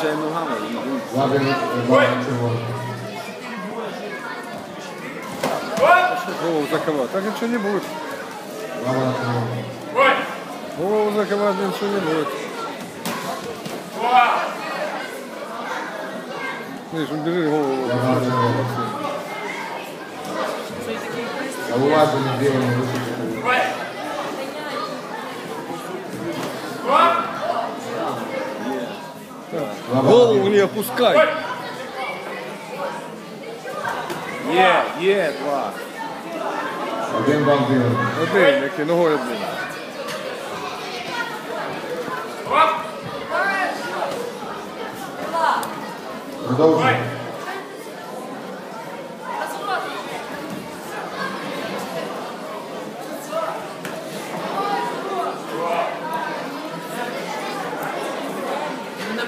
Влади Влади червоний. Голову заковать. Так ничего не будет. Влада червоний. Голову заковать ничего не будет. Видишь, он бежит голову. Влада червоний. Зауваження білому височку. Голову не опускай. Є, є, два. Один бал білий. Один, який ногою один. Продовжуємо.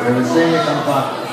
Rense 吧